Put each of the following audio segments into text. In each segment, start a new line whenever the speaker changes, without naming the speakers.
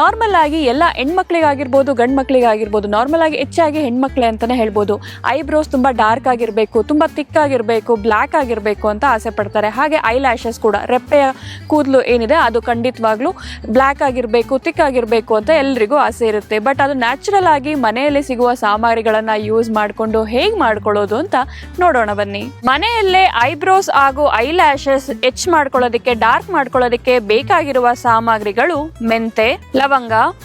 Normal ಆಗಿ ಎಲ್ಲ ಹೆಣ್ಮಕ್ಳಿಗಾಗಿರ್ಬೋದು ಗಂಡು ಮಕ್ಳಿಗಾಗಿರ್ಬೋದು ನಾರ್ಮಲ್ ಆಗಿ ಹೆಚ್ಚಾಗಿ ಹೆಣ್ಮಕ್ಳೆ ಅಂತಾನೆ ಹೇಳ್ಬೋದು. ಐಬ್ರೋಸ್ ತುಂಬ ಡಾರ್ಕ್ ಆಗಿರಬೇಕು, ತುಂಬ ತಿಕ್ ಆಗಿರಬೇಕು ಬ್ಲ್ಯಾಕ್ ಆಗಿರಬೇಕು ಅಂತ ಆಸೆ ಪಡ್ತಾರೆ. ಹಾಗೆ ಐ ಲ್ಯಾಶಸ್ ಕೂಡ, ರೆಪ್ಪೆಯ ಕೂದಲು ಏನಿದೆ ಅದು ಖಂಡಿತವಾಗ್ಲೂ ಬ್ಲ್ಯಾಕ್ ಆಗಿರಬೇಕು ತಿಕ್ ಆಗಿರಬೇಕು ಅಂತ ಎಲ್ರಿಗೂ ಆಸೆ ಇರುತ್ತೆ. ಬಟ್ ಅದು ನ್ಯಾಚುರಲ್ ಆಗಿ ಮನೆಯಲ್ಲಿ ಸಿಗುವ ಸಾಮಗ್ರಿಗಳನ್ನ ಯೂಸ್ ಮಾಡಿಕೊಂಡು ಹೇಗೆ ಮಾಡ್ಕೊಳ್ಳೋದು ಅಂತ ನೋಡೋಣ ಬನ್ನಿ. ಮನೆಯಲ್ಲೇ ಐಬ್ರೋಸ್ ಹಾಗೂ ಐ ಲ್ಯಾಶಸ್ ಎಚ್ ಮಾಡ್ಕೊಳ್ಳೋದಕ್ಕೆ ಡಾರ್ಕ್ ಮಾಡ್ಕೊಳ್ಳೋದಕ್ಕೆ ಬೇಕಾಗಿರುವ ಸಾಮಗ್ರಿಗಳು ಮೆಂತೆ ಲವಂಗ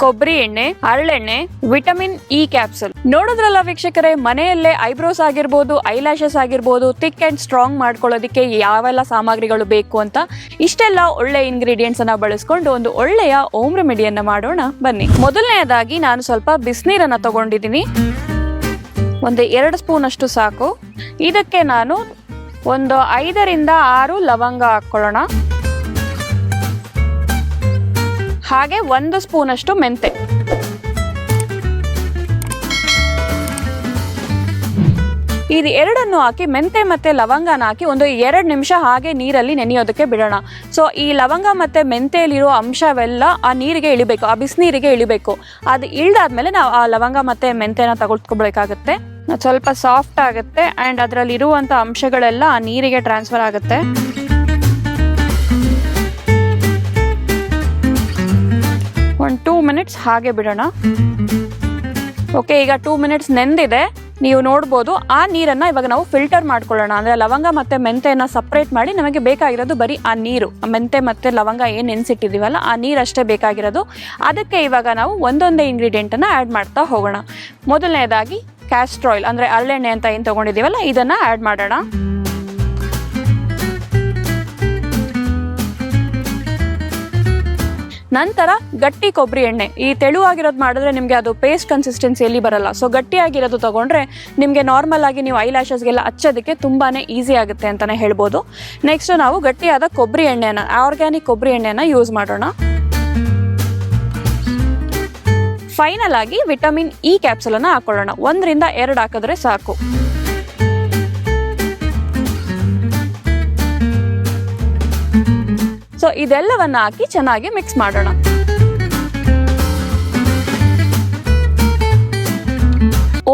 ಕೊಬ್ಬರಿ ಎಣ್ಣೆ ಹರಳೆಣ್ಣೆ ವಿಟಮಿನ್ ಇ ಕ್ಯಾಪ್ಸುಲ್. ನೋಡಿದ್ರಲ್ಲ ವೀಕ್ಷಕರೇ, ಮನೆಯಲ್ಲೇ ಐಬ್ರೋಸ್ ಆಗಿರ್ಬೋದು ಐ ಲ್ಯಾಶಸ್ ಆಗಿರ್ಬೋದು, ಥಿಕ್ ಅಂಡ್ ಸ್ಟ್ರಾಂಗ್ ಮಾಡ್ಕೊಳ್ಳೋದಕ್ಕೆ ಯಾವೆಲ್ಲ ಸಾಮಗ್ರಿಗಳು ಬೇಕು ಅಂತ ಇಷ್ಟೆಲ್ಲ ಒಳ್ಳೆ ಇಂಗ್ರೀಡಿಯೆಂಟ್ಸ್ ಅನ್ನ ಬಳಸ್ಕೊಂಡು ಒಂದು ಒಳ್ಳೆಯ ಓಮ್ ರೆಮಿಡಿಯನ್ನ ಮಾಡೋಣ. ಬನ್ನಿ. ಮೊದಲನೆಯದಾಗಿ ನಾನು ಸ್ವಲ್ಪ ಬಿಸಿನೀರನ್ನ ತಗೊಂಡಿದ್ದೀನಿ. ಒಂದು ಎರಡು ಸ್ಪೂನ್ ಅಷ್ಟು ಸಾಕು. ಇದಕ್ಕೆ ನಾನು ಒಂದು ಐದರಿಂದ ಆರು ಲವಂಗ ಹಾಕೊಳ್ಳೋಣ ಹಾಗೆ ಒಂದು ಸ್ಪೂನ್ ಅಷ್ಟು ಮೆಂತೆ. ಇದು ಎರಡನ್ನು ಹಾಕಿ ಮೆಂತೆ ಮತ್ತೆ ಲವಂಗನ ಹಾಕಿ ಒಂದು ಎರಡು ನಿಮಿಷ ಹಾಗೆ ನೀರಲ್ಲಿ ನೆನೆಯೋದಕ್ಕೆ ಬಿಡೋಣ. ಸೊ ಈ ಲವಂಗ ಮತ್ತೆ ಮೆಂತೆಯಲ್ಲಿರೋ ಅಂಶವೆಲ್ಲ ಆ ನೀರಿಗೆ ಇಳಿಬೇಕು, ಆ ಬಿಸಿನೀರಿಗೆ ಇಳಿಬೇಕು. ಅದು ಇಳ್ದಾದ್ಮೇಲೆ ನಾವು ಆ ಲವಂಗ ಮತ್ತೆ ಮೆಂತೆನ ತಗೊಳ್ಕೊಬೇಕಾಗತ್ತೆ ಸ್ವಲ್ಪ ಸಾಫ್ಟ್ ಆಗುತ್ತೆ ಆ್ಯಂಡ್ ಅದರಲ್ಲಿ ಇರುವಂಥ ಅಂಶಗಳೆಲ್ಲ ಆ ನೀರಿಗೆ ಟ್ರಾನ್ಸ್ಫರ್ ಆಗುತ್ತೆ. ಟೂ ಮಿನಿಟ್ಸ್ ಹಾಗೆ ಬಿಡೋಣ. ಓಕೆ ಈಗ ಟೂ ಮಿನಿಟ್ಸ್ ನೆಂದಿದೆ. ನೀವು ನೋಡ್ಬೋದು, ಆ ನೀರನ್ನ ಇವಾಗ ನಾವು ಫಿಲ್ಟರ್ ಮಾಡ್ಕೊಳ್ಳೋಣ. ಅಂದ್ರೆ ಲವಂಗ ಮತ್ತೆ ಮೆಂತೆಯನ್ನ ಸಪ್ರೇಟ್ ಮಾಡಿ ನಮಗೆ ಬೇಕಾಗಿರೋದು ಬರೀ ಆ ನೀರು. ಮೆಂತೆ ಮತ್ತೆ ಲವಂಗ ಏನು ನೆನೆಸಿಟ್ಟಿದೀವಲ್ಲ ಆ ನೀರಷ್ಟೇ ಬೇಕಾಗಿರೋದು. ಅದಕ್ಕೆ ಇವಾಗ ನಾವು ಒಂದೊಂದೇ ಇಂಗ್ರೀಡಿಯೆಂಟ್ ಅನ್ನ ಆ್ಯಡ್ ಮಾಡ್ತಾ ಹೋಗೋಣ. ಮೊದಲನೇದಾಗಿ ಕ್ಯಾಸ್ಟ್ರಾಯಿಲ್ ಅಂದ್ರೆ ಅರಳೆಣ್ಣೆ ಅಂತ ಏನು ತಗೊಂಡಿದೀವಲ್ಲ ಇದನ್ನ ಆ್ಯಡ್ ಮಾಡೋಣ. ನಂತರ ಗಟ್ಟಿ ಕೊಬ್ಬರಿ ಎಣ್ಣೆ. ಈ ತೆಳುವಾಗಿರೋದು ಮಾಡಿದ್ರೆ ನಿಮಗೆ ಅದು ಪೇಸ್ಟ್ ಕನ್ಸಿಸ್ಟೆನ್ಸಿಯಲ್ಲಿ ಬರಲ್ಲ. ಸೊ ಗಟ್ಟಿಯಾಗಿರೋದು ತಗೊಂಡ್ರೆ ನಿಮಗೆ ನಾರ್ಮಲ್ ಆಗಿ ನೀವು ಐ ಲ್ಯಾಶಸ್ಗೆಲ್ಲ ಹಚ್ಚೋದಕ್ಕೆ ತುಂಬಾ ಈಸಿ ಆಗುತ್ತೆ ಅಂತಲೇ ಹೇಳ್ಬೋದು. ನೆಕ್ಸ್ಟ್ ನಾವು ಗಟ್ಟಿಯಾದ ಕೊಬ್ಬರಿ ಎಣ್ಣೆನ ಆರ್ಗ್ಯಾನಿಕ್ ಕೊಬ್ಬರಿ ಎಣ್ಣೆನ ಯೂಸ್ ಮಾಡೋಣ. ಫೈನಲ್ ಆಗಿ ವಿಟಮಿನ್ ಇ ಕ್ಯಾಪ್ಸುಲನ್ನು ಹಾಕೊಳ್ಳೋಣ. ಒಂದರಿಂದ ಎರಡು ಹಾಕಿದ್ರೆ ಸಾಕು. ಸೊ ಇದೆಲ್ಲವನ್ನ ಹಾಕಿ ಚೆನ್ನಾಗಿ ಮಿಕ್ಸ್ ಮಾಡೋಣ.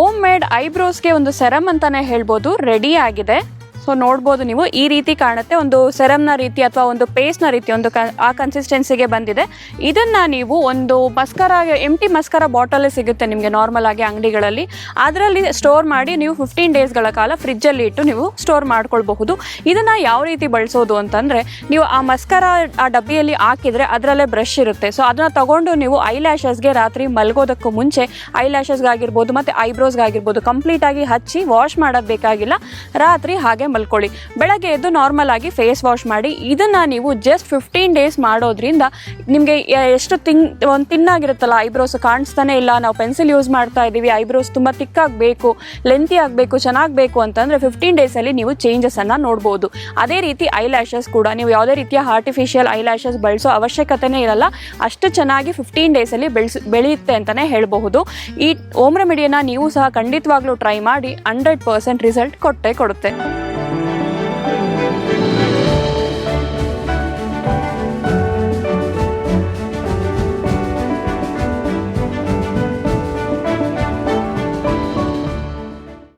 ಓಮ್ ಮೇಡ್ ಐಬ್ರೋಸ್ಗೆ ಒಂದು ಸೆರಮ್ ಅಂತಾನೆ ಹೇಳ್ಬೋದು. ರೆಡಿ ಆಗಿದೆ. ಸೊ ನೋಡ್ಬೋದು ನೀವು. ಈ ರೀತಿ ಕಾಣುತ್ತೆ. ಒಂದು ಸೆರಮ್ನ ರೀತಿ ಅಥವಾ ಒಂದು ಪೇಸ್ಟ್ನ ರೀತಿ ಒಂದು ಆ ಕನ್ಸಿಸ್ಟೆನ್ಸಿಗೆ ಬಂದಿದೆ. ಇದನ್ನ ನೀವು ಒಂದು ಮಸ್ಕರ ಎಂಟಿ ಮಸ್ಕರ ಬಾಟಲ್ ಸಿಗುತ್ತೆ ನಿಮಗೆ ನಾರ್ಮಲ್ ಆಗಿ ಅಂಗಡಿಗಳಲ್ಲಿ. ಅದರಲ್ಲಿ ಸ್ಟೋರ್ ಮಾಡಿ ನೀವು ಫಿಫ್ಟೀನ್ ಡೇಸ್ಗಳ ಕಾಲ ಫ್ರಿಜ್ಜಲ್ಲಿ ಇಟ್ಟು ನೀವು ಸ್ಟೋರ್ ಮಾಡ್ಕೊಳ್ಬಹುದು. ಇದನ್ನ ಯಾವ ರೀತಿ ಬಳಸೋದು ಅಂತಂದ್ರೆ, ನೀವು ಆ ಮಸ್ಕರ ಆ ಡಬ್ಬಿಯಲ್ಲಿ ಹಾಕಿದ್ರೆ ಅದರಲ್ಲೇ ಬ್ರಷ್ ಇರುತ್ತೆ. ಸೊ ಅದನ್ನ ತಗೊಂಡು ನೀವು ಐ ಲ್ಯಾಶಸ್ಗೆ ರಾತ್ರಿ ಮಲ್ಗೋದಕ್ಕೂ ಮುಂಚೆ ಐ ಲ್ಯಾಶಸ್ಗಾಗಿರ್ಬೋದು ಮತ್ತು ಐಬ್ರೋಸ್ಗಾಗಿರ್ಬೋದು ಕಂಪ್ಲೀಟ್ ಆಗಿ ಹಚ್ಚಿ ವಾಶ್ ಮಾಡೋದು ಬೇಕಾಗಿಲ್ಲ. ರಾತ್ರಿ ಹಾಗೆ ಮಲ್ಕೊಳ್ಳಿ. ಬೆಳಗ್ಗೆ ಎದ್ದು ನಾರ್ಮಲ್ ಆಗಿ ಫೇಸ್ ವಾಶ್ ಮಾಡಿ, ಇದನ್ನ ನೀವು ಜಸ್ಟ್ ಫಿಫ್ಟೀನ್ ಡೇಸ್ ಮಾಡೋದ್ರಿಂದ ನಿಮಗೆ ಎಷ್ಟು ತಿನ್, ಒಂದು ತಿನ್ನಾಗಿರುತ್ತಲ್ಲ ಐಬ್ರೋಸ್ ಕಾಣಿಸ್ತಾನೆ ಇಲ್ಲ, ನಾವು ಪೆನ್ಸಿಲ್ ಯೂಸ್ ಮಾಡ್ತಾ ಇದ್ದೀವಿ ಐಬ್ರೋಸ್ ತುಂಬ ತಿಕ್ ಆಗಬೇಕು ಲೆಂತಿ ಆಗಬೇಕು ಚೆನ್ನಾಗ್ಬೇಕು ಅಂತಂದರೆ ಫಿಫ್ಟೀನ್ ಡೇಸಲ್ಲಿ ನೀವು ಚೇಂಜಸನ್ನು ನೋಡ್ಬೋದು. ಅದೇ ರೀತಿ ಐ ಲ್ಯಾಶಸ್ ಕೂಡ, ನೀವು ಯಾವುದೇ ರೀತಿಯ ಆರ್ಟಿಫಿಷಿಯಲ್ ಐ ಲ್ಯಾಶಸ್ ಬಳಸೋ ಅವಶ್ಯಕತೆನೇ ಇರಲ್ಲ, ಅಷ್ಟು ಚೆನ್ನಾಗಿ ಫಿಫ್ಟೀನ್ ಡೇಸಲ್ಲಿ ಬೆಳೆಸ್, ಬೆಳೆಯುತ್ತೆ ಅಂತಲೇ ಹೇಳಬಹುದು. ಈ ಓಮ್ ರೆಮಿಡಿಯನ್ನ ನೀವು ಸಹ ಖಂಡಿತವಾಗ್ಲೂ ಟ್ರೈ ಮಾಡಿ ಹಂಡ್ರೆಡ್ ಪರ್ಸೆಂಟ್ ರಿಸಲ್ಟ್ ಕೊಟ್ಟೇ ಕೊಡುತ್ತೆ.